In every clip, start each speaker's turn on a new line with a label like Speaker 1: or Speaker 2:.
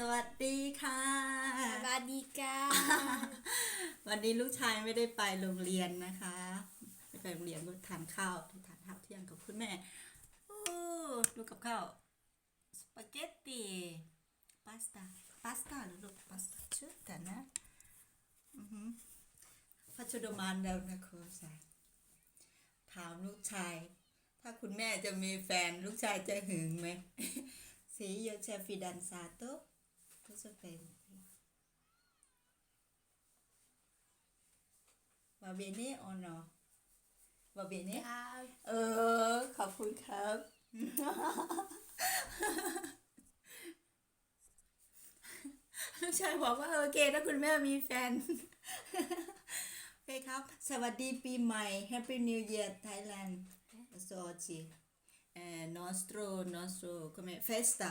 Speaker 1: สวัสดีค่ะ
Speaker 2: สวัสดีค่ะ
Speaker 1: วันนี้ลูกชายไม่ได้ไปโรงเรียนนะคะไม่ไปโรงเรียนก็ทานข้าวทานข้าวเที่ยงกับคุณแม่โอ้ดูกับข้าวสปาเกตตีพาสต้าพาสต้าหรือลูกพาสต้าชุดแต่นะอือหือพัชดมานแล้วนะโคสาถามลูกชาย ถ้าคุณแม่จะมีแฟนลูกชายจะหึงไหมสีโยเชฟิดันซาโต Cosa pensi? Va bene o no? Va bene? เออ ขอบคุณครับ ลูกชายบอกว่าโอเคถ้าคุณแม่มีแฟนโอเคครับ สวัสดีปีใหม่ Happy New Year Thailand สวัสดีเอ่อ nostro nostro come festa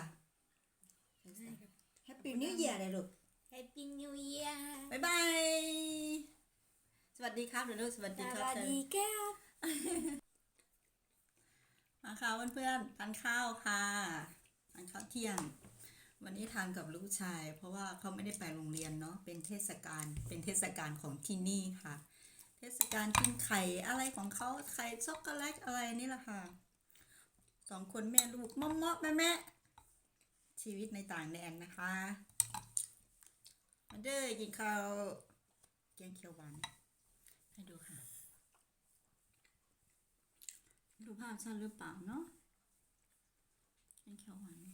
Speaker 1: festa Happy New Year เลยลูก
Speaker 2: Happy New Year
Speaker 1: บายบาย สวัสดีครับเดี๋ยวลูกสวัส
Speaker 2: ส
Speaker 1: ดีครับ
Speaker 2: วัสดีค่ะ
Speaker 1: มาค่ะเพื่อนๆทานข้าวค่ะทานข้าวเที่ยง วันนี้ทานกับลูกชาย เพราะว่าเขาไม่ได้ไปโรงเรียนเนาะเป็นเทศกาลเป็นเทศกาลของที่นี่ค่ะ เทศกาลกินไข่อะไรของเขาไข่ช็อกโกแลตอะไรนี่แหละค่ะสองคนแม่ลูกมอมมแม่แม่ๆ ชีวิตในต่างแดนนะคะมาเด้อกินข้าวแกงเขียวหวานให้ดูค่ะ ดูภาพชัดหรือเปล่าเนาะแกงเขียวหวาน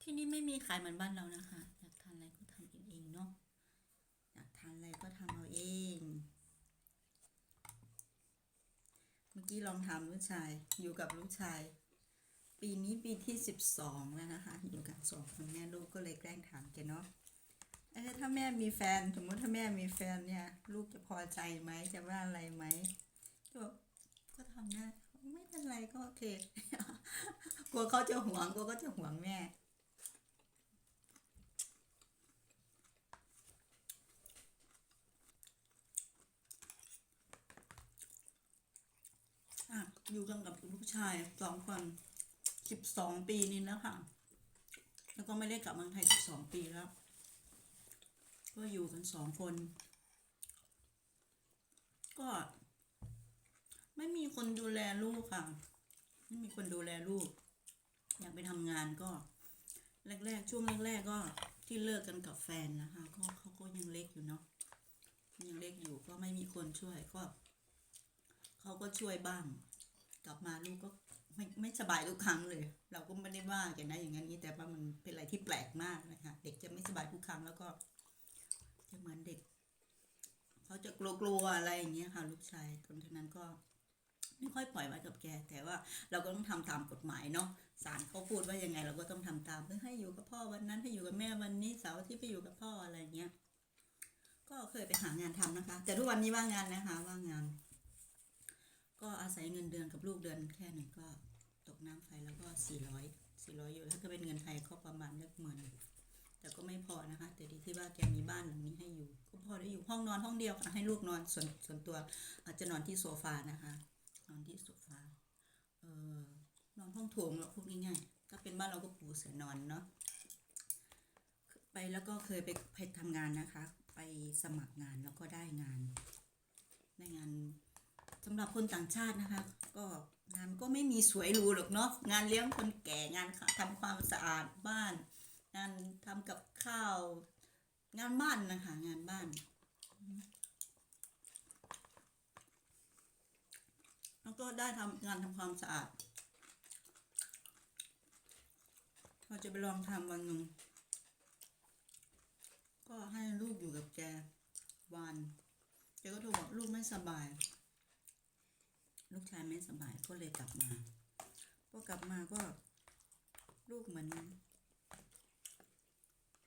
Speaker 1: ที่นี่ไม่มีขายเหมือนบ้านเรานะคะอยากทานอะไรก็ทำเองเนาะอยากทานอะไรก็ทำเอาเอง เมื่อกี้ลองทำลูกชายอยู่กับลูกชาย ปีนี้ปีที่สิบสองแล้วนะคะอยู่กันสองคนแม่ลูกก็เลยแกล้งถามแกเนาะเออถ้าแม่มีแฟนสมมติถ้าแม่มีแฟนเนี่ย ลูกจะพอใจไหมจะว่าอะไรไหมก็บอกก็ทำได้ไม่เป็นไรก็โอเคกลัวเขาจะหวงกลัวเขาจะหวงแม่อยู่กันกับลูกชายสองคน สิบสองปีนี่แล้วค่ะ แล้วก็ไม่ได้กลับเมืองไทยสิบสองปีแล้ว ก็อยู่กันสองคน ก็ ไม่มีคนดูแลลูกค่ะ ไม่มีคนดูแลลูก อยากไปทำงานก็ แรก ๆ ช่วงแรก ๆ ก็ที่เลิกกันกับแฟนนะคะ ก็เขาก็ยังเล็กอยู่เนาะยังเล็กอยู่ก็ไม่มีคนช่วยก็เขาก็ช่วยบ้าง กลับมาลูกก็ ไม่ไม่สบายทุกครั้งเลย เราก็ไม่ได้ว่าแกนะอย่างนั้นนี้แต่ว่ามันเป็นอะไรที่แปลกมากนะคะเด็กจะไม่สบายทุกครั้งแล้วก็ จะเหมือนเด็กเขาจะกลัวๆอะไรอย่างเงี้ยค่ะลูกชายคนทั้งนั้นก็ไม่ค่อยปล่อยไว้กับแก แต่ว่าเราก็ต้องทำตามกฎหมายเนาะศาลเขาพูดว่ายังไง เราก็ต้องทำตามเพื่อให้อยู่กับพ่อวันนั้นให้อยู่กับแม่วันนี้เสาร์ที่ไปอยู่กับพ่ออะไรเงี้ยก็เคยไปหางานทำนะคะ แต่ทุกวันนี้ว่างงานนะคะว่างงาน ก็อาศัยเงินเดือนกับลูกเดือนแค่หนึ่งก็ ตกน้ำไฟแล้วก็สี่ร้อยสี่ร้อยอยู่แล้วถ้าเป็นเงินไทยก็ประมาณเล็กหมื่นแต่ก็ไม่พอนะคะ แต่ดีที่ว่าแกมีบ้านหลังนี้ให้อยู่ ก็พอได้อยู่ห้องนอนห้องเดียวค่ะให้ลูกนอนส่วนส่วนตัว อาจจะนอนที่โซฟานะคะ นอนที่โซฟาเออนอนห้องโถงเราพูดง่ายๆถ้าเป็นบ้านเราก็ปูเสือนอนเนาะไปแล้วก็เคยไปไปทำงานนะคะ ไปสมัครงานแล้วก็ได้งานได้งาน สำหรับคนต่างชาตินะคะ ก็งานก็ไม่มีสวยหรูหรอกเนาะงานเลี้ยงคนแก่งานทำความสะอาดบ้าน งานทำกับข้าว งานบ้านนะคะ งานบ้านแล้วก็ได้ทำงานทำความสะอาดเราจะไปลองทำวันหนึ่งก็ให้ลูกอยู่กับแกวันแกก็โทรบอกลูกไม่สบาย ลูกชายไม่สบายก็เลยกลับมาก็กลับมาก็ลูกเหมือน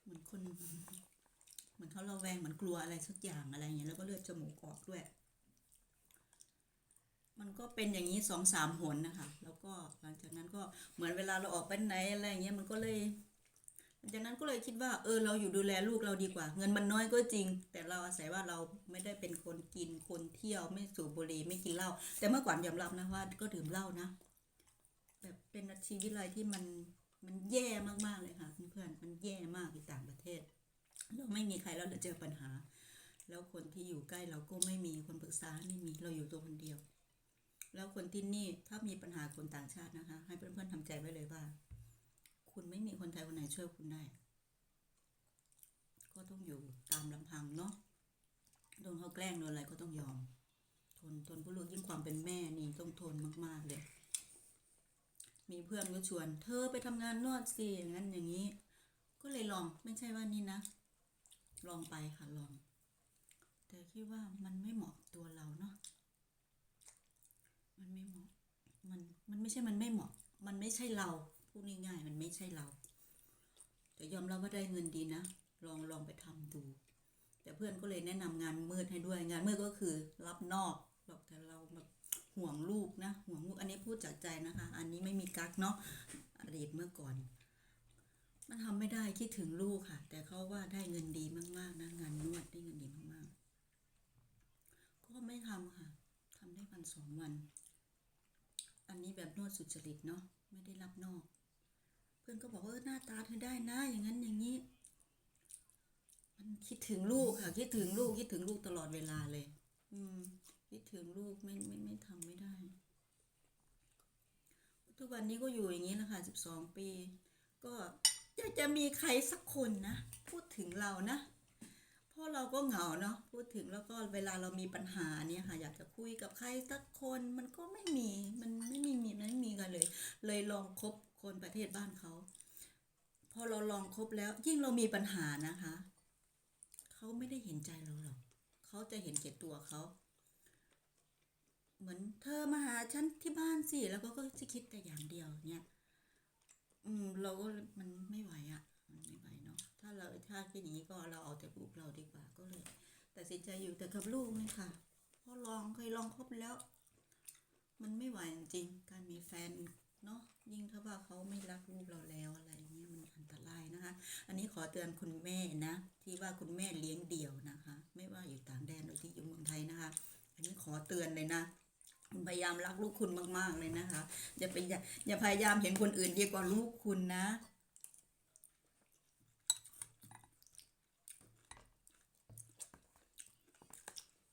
Speaker 1: เหมือนคนเหมือนเขาเระแวงเหมือนกลัวอะไรสักอย่างอะไรอย่างเงี้ยแล้วก็เลือดจมูกออกด้วย มันก็เป็นอย่างนี้สองสามหนนะคะ แล้วก็หลังจากนั้นก็เหมือนเวลาเราออกไปไหนอะไรอย่างเงี้ยมันก็เลย หลังนั้นก็เลยคิดว่าเออเราอยู่ดูแลลูกเราดีกว่า เงินมันน้อยก็จริง แต่เราอาศัยว่าเราไม่ได้เป็นคนกินคนเที่ยวไม่สูบบุหรี่ไม่กินเหล้าแต่เมื่อก่อนยอมรับนะว่าก็ดื่มเหล้านะแบบเป็นชีวิตอะไรที่มันมันแย่มากๆเลยค่ะเพื่อนๆมันแย่มากในต่างประเลยไม่มีใครแล้วเราเจอปัญหา แล้วคนที่อยู่ใกล้เราก็ไม่มีคนปรึกษาไม่มีเราอยู่ตัวคนเดียว แล้วคนที่นี่ถ้ามีปัญหาคนต่างชาตินะคะ ให้เพื่อนๆทำใจไว้เลยว่า คุณไม่มีคนไทยคนไหนช่วยคุณได้ ก็ต้องอยู่ตามลำพังเนาะโดนเขาแกล้งโดนอะไรก็ต้องยอม ทนทนผู้ลูกยิ่งความเป็นแม่นี่ต้องทนมากๆเลยมีเพื่อนก็ชวน เธอไปทำงานนวดสิอย่างนั้นอย่างนี้ ก็เลยลองไม่ใช่ว่านี่นะ ลองไปค่ะลอง แต่คิดว่ามันไม่เหมาะตัวเราเนาะมันไม่เหมาะมันมันไม่ใช่มันไม่เหมาะ มันไม่ใช่เรา พูดง่ายๆมันไม่ใช่เรา แต่ยอมรับว่าได้เงินดีนะ ลองลองไปทำดู แต่เพื่อนก็เลยแนะนำงานมืดให้ด้วยงานมืดก็คือรับนอกหรอกแต่เราแบบห่วงลูกนะห่วงลูกอันนี้พูดจากใจนะคะ อันนี้ไม่มีกักเนาะอดีตเมื่อก่อน มันทำไม่ได้คิดถึงลูกค่ะ แต่เขาว่าได้เงินดีมากๆนะงานนวดได้เงินดีมากๆ ก็ไม่ทำค่ะทำได้วันสองวัน อันนี้แบบนวดสุจริตเนาะไม่ได้รับนอก พื่อนก็บอกว่าหน้าตาเธอได้นะอย่างนั้นอย่างนี้ มันคิดถึงลูกค่ะ คิดถึงลูกคิดถึงลูกตลอดเวลาเลย อืม คิดถึงลูกไม่ไม่ไม่ทำไม่ได้ ทุกวันนี้ก็อยู่อย่างนี้แหละค่ะสิบสองปี ก็อยากจะมีใครสักคนนะ พูดถึงเรานะเพราะเราก็เหงาเนาะพูดถึงแล้วก็เวลาเรามีปัญหาเนี่ยค่ะ อยากจะคุยกับใครสักคนมันก็ไม่มีมันไม่มีมีมันไม่มีกันเลย เลยลองคบ คนประเทศบ้านเขา พอเราลองคบแล้ว ยิ่งเรามีปัญหานะคะ เขาไม่ได้เห็นใจเราหรอกเขาจะเห็นแก่ตัวเขา เหมือนเธอมาหาฉันที่บ้านสิแล้วก็ก็จะคิดแต่อย่างเดียวเนี่ยอืมเราก็มันไม่ไหวอะ่ะ มันไม่ไหวเนาะถ้าเราถ้าคิดอย่างนี้ก็เราเอาแต่ลูกเราดีกว่าก็เลยตัดสินใจอยู่แต่กับลูกนี่ค่ะพราะลองเคยลองคบแล้ว มันไม่ไหวจริงการมีแฟนเนาะ ยิ่งถ้าว่าเขาไม่รักลูกเราแล้วอะไรเงี้ยมันอันตรายนะคะ อันนี้ขอเตือนคุณแม่นะ ที่ว่าคุณแม่เลี้ยงเดี่ยวนะคะ ไม่ว่าอยู่ต่างแดนหรือที่อยู่เมืองไทยนะคะ อันนี้ขอเตือนเลยนะคุณพยายามรักลูกคุณมาก ๆ เลยนะคะ อย่าไปอย่าอย่าพยายามเห็นคนอื่นดีกว่าลูกคุณนะ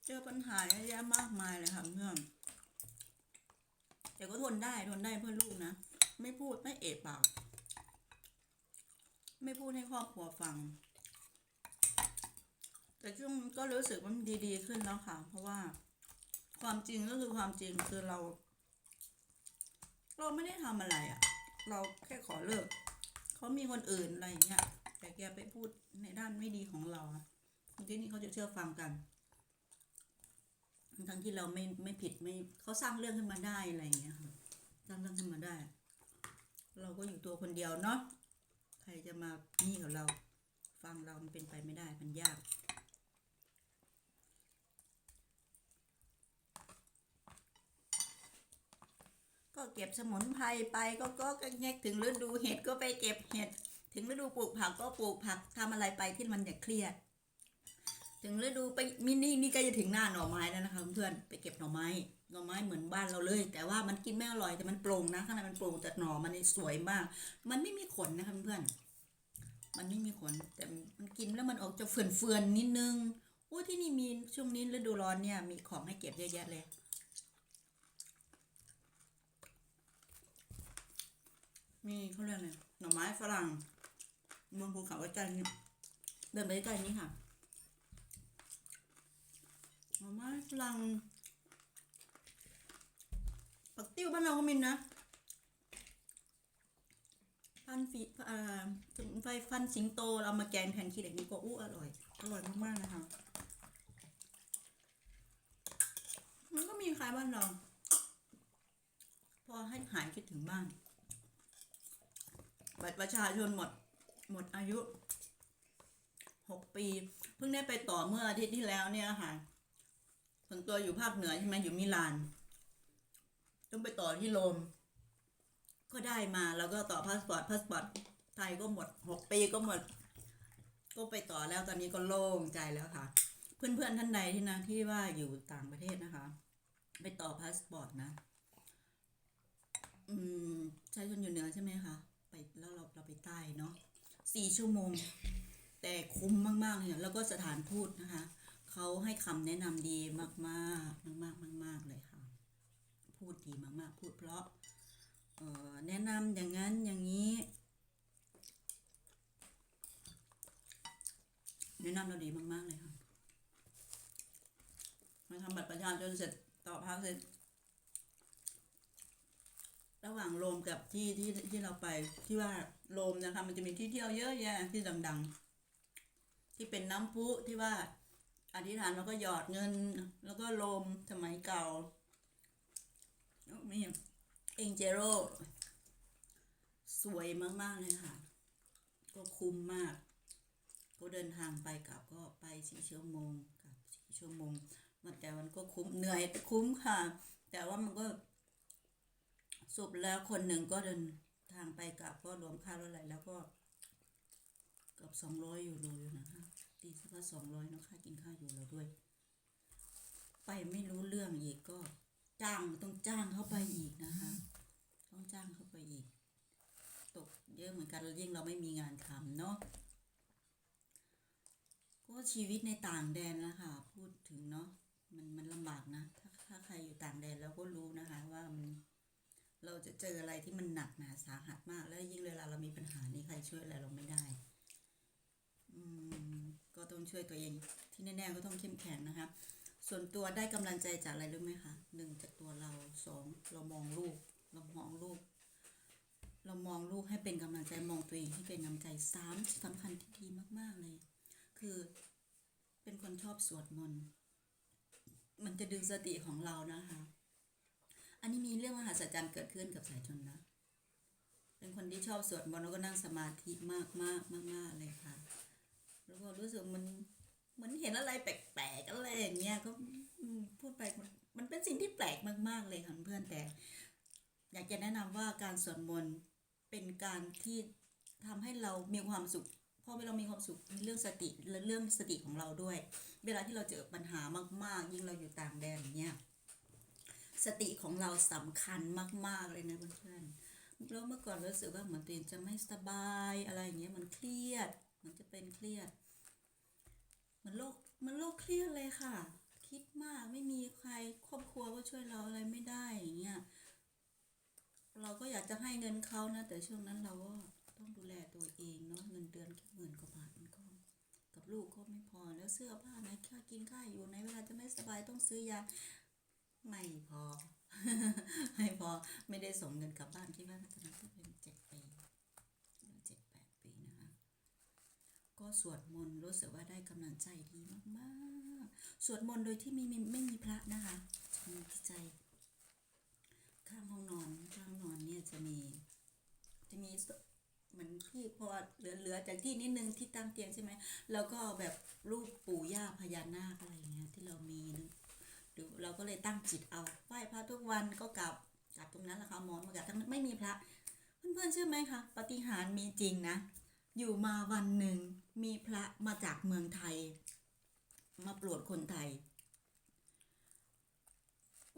Speaker 1: เจอปัญหาเยอะแยะมากมายเลยค่ะเพื่อนแต่ก็ทนได้ทนได้เพื่อลูกนะ ไม่พูดไม่เอะปาก ไม่พูดให้ครอบครัวฟัง แต่ช่วงก็รู้สึกว่ามันดีๆขึ้นแล้วค่ะ เพราะว่าความจริงก็คือความจริงคือเรา เราไม่ได้ทำอะไรอะ่ะ เราแค่ขอเลิกเขามีคนอื่นอะไรอย่างเงี้ยแต่แกไปพูดในด้านไม่ดีของเราที่นี่เขาจะเชื่อฟังกัน ทั้งที่เราไม่ไม่ผิดไม่เขาสร้างเรื่องขึ้นมาได้อะไรอย่างเงี้ยค่ะสร้างเรื่องขึ้นมาได้ เราก็อยู่ตัวคนเดียวเนาะใครจะมานี่กับเรา ฟังเรามันเป็นไปไม่ได้มันยากก็เก็บสมุนไพรไปก็ก็แงกถึงฤดูเห็ดก็ไปเก็บเห็ด ถึงฤดูปลูกผักก็ปลูกผักทำอะไรไปที่มันอย่าเครียด ถึงฤดูไปมินี่นี่ก็จะถึงหน้าหน่อไม้แล้วนะคะเพื่อนไปเก็บหน่อไม้หน่อไม้เหมือนบ้านเราเลย แต่ว่ามันกินไม่อร่อยแต่มันโปร่งนะข้างในมันโปร่งแต่หน่อมันสวยมาก มันไม่มีขนนะคะเพื่อนมันไม่มีขนแต่มันกินแล้วมันออกจะเฟื่อนๆนิดนึงโอ้ที่นี่มีช่วงนี้ฤดูร้อนเนี่ยมีของให้เก็บเยอะแยะเลยมีเขาเรียกอะไรหน่อไม้ฝรั่งบนภูเขาใกล้ๆนี่เดินไปใกล้นี้ค่ะ หน่อไม้ฝรั่งปักติ้วบ้านเราก็มีนะฟันฝีเอ่อสมุนไฟฟันสิงโตเรามาแกงแทนขี้เหล็กนี่ก็อู้อร่อย อร่อยมากๆนะคะมันก็มีขายบ้านเรา พอให้หายคิดถึงบ้านบัตรประชาชนหมดหมดอายุหกปี เพิ่งได้ไปต่อเมื่ออาทิตย์ที่แล้วเนี่ยค่ะ ส่วนตัวอยู่ภาคเหนือใช่ไหมอยู่มิลาน ต้องไปต่อที่โรม ก็ได้มาแล้วก็ต่อพาสปอร์ตพาสปอร์ตไทยก็หมดหกปีก็หมด ก็ไปต่อแล้วตอนนี้ก็โล่งใจแล้วค่ะ เพื่อนๆท่านใดที่นะที่ว่าอยู่ต่างประเทศนะคะ ไปต่อพาสปอร์ตนะ อืมใช้ชนอยู่เหนือใช่ไหมคะไปแล้วเราเราไปใต้เนาะสี่ชั่วโมง แต่คุ้มมากๆเลยแล้วก็สถานทูตนะคะ เขาให้คำแนะนำดีมากๆ มากๆมากๆเลยค่ะ พูดดีมากๆ พูดเพราะเออแนะนำอย่างนั้นอย่างนี้ แนะนำเราดีมาก ๆ เลยค่ะมาทำบัตรประชาชนเสร็จต่อพักเสร็จ ระหว่างโรมกับที่ที่ที่เราไปที่ว่าโรมนะคะ มันจะมีที่เที่ยวเยอะแยะที่ดัง ๆ ที่เป็นน้ำพุที่ว่า อธิษฐานแล้วก็หยอดเงิน แล้วก็โรมสมัยเก่าแล้วมีเองเจโรสวยมาก ๆ เลยค่ะ ก็คุ้มมาก ก็เดินทางไปกลับก็ไปสี่ชั่วโมงกลับสี่ชั่วโมงมันแต่มันก็คุ้มเหนื่อยแต่คุ้มค่ะ แต่ว่ามันก็สุดแล้วคนหนึ่งก็เดินทางไปกลับก็รวมค่ารถอะไรแล้วก็เกือบสองร้อยยูโรอยู่นะคะ ตีสักว่าสองร้อยเนาะค่ากินข้าวอยู่แล้วด้วย ไปไม่รู้เรื่องอีกก็ จ้างต้องจ้างเข้าไปอีกนะคะ ต้องจ้างเข้าไปอีก ตกเยอะเหมือนกันแล้วยิ่งเราไม่มีงานทำเนาะก็ชีวิตในต่างแดนนะคะพูดถึงเนาะมันมันลำบากนะ ถ้าถ้าใครอยู่ต่างแดนแล้วก็รู้นะคะ ว่ามันเราจะเจออะไรที่มันหนักหนาสาหัสมาก แล้วยิ่งเวลาเรามีปัญหานี้ใครช่วยอะไรเราไม่ได้ อืม ก็ต้องช่วยตัวเอง ที่แน่ๆก็ต้องเข้มแข็งนะคะ ส่วนตัวได้กำลังใจจากอะไรรู้ไหมคะหนึ่งจากตัวเราสองเรามองลูก เรามองลูก เรามองลูกให้เป็นกำลังใจมองตัวเองให้เป็นกำลังใจสามสำคัญที่ดีมาก ๆเลย คือเป็นคนชอบสวดมนต์มันจะดึงสติของเรานะคะ อันนี้มีเรื่องมหัศจรรย์เกิดขึ้นกับสายชนนะเป็นคนที่ชอบสวดมนต์แล้วก็นั่งสมาธิมากมากมากมากๆเลยค่ะ แล้วก็รู้สึกมันเหมือนเห็นอะไรแปลกๆอะไรอย่างเงี้ยก็พูดไปมันมันเป็นสิ่งที่แปลกมาก ๆเลยค่ะเพื่อนแต่ อยากจะแนะนำว่าการสวดมนต์เป็นการที่ทำให้เรามีความสุขพอเรามีความสุขในเรื่องสติและเรื่องสติของเราด้วย เวลาที่เราเจอปัญหามาก ๆ ยิ่งเราอยู่ต่างแดนอย่างเงี้ยสติของเราสำคัญมาก ๆ เลยนะเพื่อนๆแล้วเมื่อก่อนรู้สึกว่าเหมือนตัวเองจะไม่สบายอะไรอย่างเงี้ยมันเครียด มันจะเป็นเครียด มันโรคมันโรคเครียดเลยค่ะ คิดมากไม่มีใครครอบครัวก็ช่วยเราอะไรไม่ได้อย่างเงี้ยเราก็อยากจะให้เงินเขานะ แต่ช่วงนั้นเราก็ต้องดูแลตัวเองเนาะเงินเดือนแค่หมื่นกว่าบาทมันก็กับลูกก็ไม่พอแล้วเสื้อผ้าไหนค่ากินค่าอยู่ในเวลาจะไม่สบายต้องซื้อยาไม่พอ ไม่พอไม่ได้ส่งเงินกลับบ้านที่บ้านตอนนั้นก็เป็นเจ็ดปีเจ็ดแปดปีนะคะ ก็สวดมนต์รู้สึกว่าได้กำลังใจดีมากๆ สวดมนต์โดยที่ไม่มีไม่มีพระนะคะมีที่ใจ ข้างห้องนอนข้างห้องนอนเนี่ยจะมี จะมีเหมือนที่พอเหลือเหลือจากที่นิดนึงที่ตั้งเตียงใช่ไหมแล้วก็แบบรูปปู่ย่าพญานาคอะไรเงี้ยที่เรามีนะดูเราก็เลยตั้งจิตเอาไหว้พระทุกวันก็กลับกลับตรงนั้นแหละค่ะหมอนมากลับทั้งไม่มีพระ เพื่อนๆเชื่อไหมคะปฏิหารมีจริงนะ อยู่มาวันหนึ่งมีพระมาจากเมืองไทย มาโปรดคนไทย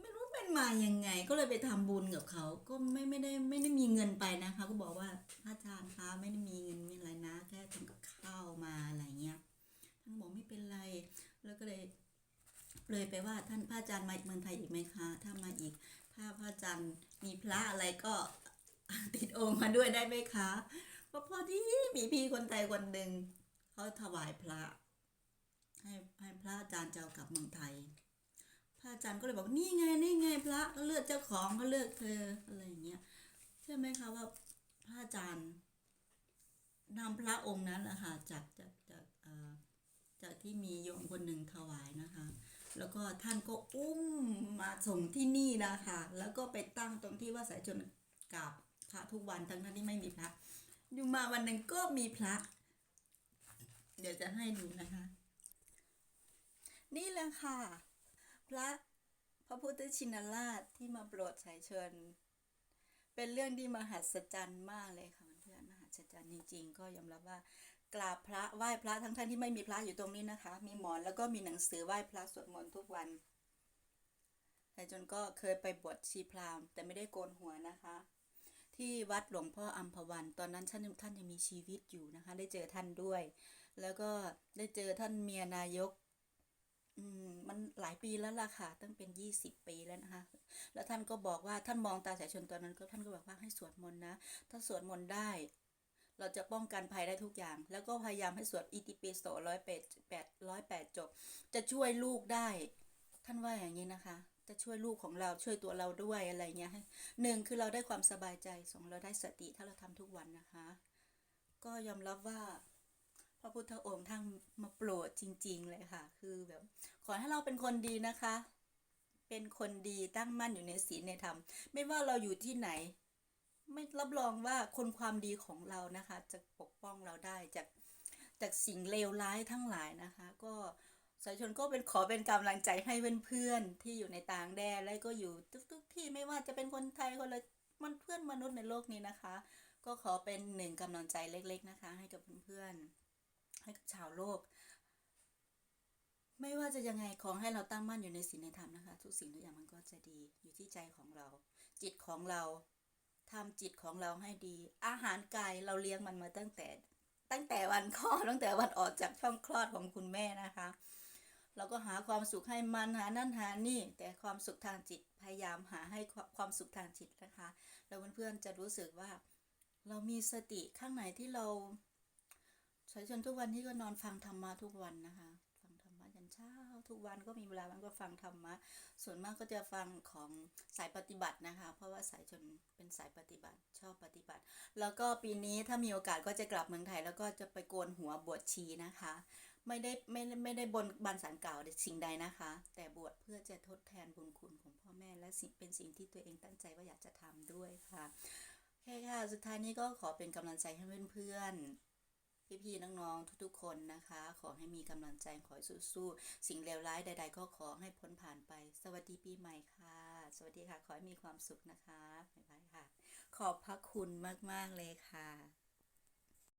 Speaker 1: ไม่รู้เป็นมายังไง ก็เลยไปทำบุญกับเขา ก็ไม่ไม่ได้ไม่ได้มีเงินไปนะคะ ก็บอกว่าพระอาจารย์คะไม่ได้มีเงินไม่อะไรนะ แค่ทำกับข้าวมาอะไรเงี้ยท่านบอกไม่เป็นไร แล้วก็เลย เลยไปว่าท่านพระอาจารย์มาเมืองไทยอีกไหมคะ ถ้ามาอีก ถ้าพระอาจารย์มีพระอะไรก็ติดองค์มาด้วยได้ไหมคะ เพราพอดีมีพี่คนไทยคนหนึ่งเขาถวายพระ ให้ให้พระอาจารย์เจ้ากลับเมืองไทย พระอาจารย์ก็เลยบอกนี่ไงนี่ไงพระเลือกเจ้าของก็เลือกเธออะไรอย่างเงี้ยใช่ไหมคะว่าพระอาจารย์นำพระองค์นั้นแหละค่ะจากจากจากเอ่อจากที่มีโยมคนหนึ่งถวายนะคะ แล้วก็ท่านก็อุ้มมาส่งที่นี่นะคะ แล้วก็ไปตั้งตรงที่ว่าสายชนกราบพระทุกวันทั้งนั้นที่ไม่มีพระ อยู่มาวันหนึ่งก็มีพระ เดี๋ยวจะให้ดูนะคะ นี่แหละค่ะ พระพระพุทธชินราชที่มาโปรดสายชน เป็นเรื่องที่มหัศจรรย์มากเลยค่ะเพื่อนมหัศจรรย์จริงๆ ก็ยอมรับว่ากราบพระไหว้พระทั้งท่านที่ไม่มีพระอยู่ตรงนี้นะคะ มีหมอนแล้วก็มีหนังสือไหว้พระสวดมนต์ทุกวันสายชนก็เคยไปบวชชีพราหมณ์แต่ไม่ได้โกนหัวนะคะ ที่วัดหลวงพ่ออัมพวัน ตอนนั้นท่านท่านยังมีชีวิตอยู่นะคะ ได้เจอท่านด้วย แล้วก็ได้เจอท่านเมียนายกอืมมันหลายปีแล้วล่ะค่ะ ตั้งเป็นยี่สิบปีแล้วนะคะ แล้วท่านก็บอกว่าท่านมองตาสายชนตอนนั้นก็ท่านก็บอกว่าให้สวดมนต์นะ ถ้าสวดมนต์ได้ เราจะป้องกันภัยได้ทุกอย่าง แล้วก็พยายามให้สวดอิติปิโสร้อยแปดแปดร้อยแปดจบ จะช่วยลูกได้ ท่านว่าอย่างนี้นะคะ จะช่วยลูกของเราช่วยตัวเราด้วยอะไรเงี้ยให้หนึ่งคือเราได้ความสบายใจสองเราได้สติถ้าเราทำทุกวันนะคะ ก็ยอมรับว่าพระพุทธองค์ท่านมาโปรดจริง ๆ เลยค่ะ คือแบบ ขอให้เราเป็นคนดีนะคะ เป็นคนดีตั้งมั่นอยู่ในศีลในธรรม ไม่ว่าเราอยู่ที่ไหน ไม่รับรองว่าคนความดีของเรานะคะ จะปกป้องเราได้จากจากสิ่งเลวร้ายทั้งหลายนะคะ ก็ สายชนก็เป็นขอเป็นกำลังใจให้เพื่อนๆที่อยู่ในต่างแดนและก็อยู่ทุกๆที่ไม่ว่าจะเป็นคนไทยคนละมันเพื่อนมนุษย์ในโลกนี้นะคะ ก็ขอเป็นหนึ่งกำลังใจเล็ก ๆนะคะ ให้กับเพื่อนๆให้กับชาวโลก ไม่ว่าจะยังไงขอให้เราตั้งมั่นอยู่ในศีลในธรรมนะคะ ทุกสิ่งทุกอย่างมันก็จะดีอยู่ที่ใจของเรา จิตของเราทำจิตของเราให้ดี อาหารกายเราเลี้ยงมันมาตั้งแต่ ตั้งแต่วันคลอดตั้งแต่วันออกจากช่องคลอดของคุณแม่นะคะ เราก็หาความสุขให้มันหานั่นหานี่ แต่ความสุขทางจิตพยายามหาให้ความสุขทางจิตนะคะ แล้วเพื่อนๆจะรู้สึกว่า เรามีสติข้างในที่เราใช้จนทุกวันที่ก็นอนฟังธรรมะทุกวันนะคะ ฟังธรรมะยันเช้าทุกวันก็มีเวลามันก็ฟังธรรมะส่วนมากก็จะฟังของสายปฏิบัตินะคะ เพราะว่าสายชนเป็นสายปฏิบัติชอบปฏิบัติ แล้วก็ปีนี้ถ้ามีโอกาสก็จะกลับเมืองไทย แล้วก็จะไปโกนหัวบวชชีนะคะ ไม่ได้ไม่ได้ไม่ได้บนบันสารกล่าวสิ่งใดนะคะ แต่บวชเพื่อจะทดแทนบุญคุณของพ่อแม่และสิ่งเป็นสิ่งที่ตัวเองตั้งใจว่าอยากจะทำด้วยค่ะโอเคค่ะ สุดท้ายนี้ก็ขอเป็นกำลังใจให้เพื่อนๆพี่ๆน้องๆทุกๆ คนนะคะ ขอให้มีกำลังใจขอให้สู้ๆสิ่งเลวร้ายใด ๆ ก็ขอให้พ้นผ่านไป สวัสดีปีใหม่ค่ะ สวัสดีค่ะ ขอให้มีความสุขนะคะบ๊ายบายค่ะ ขอบพระคุณมากๆเลยค่ะ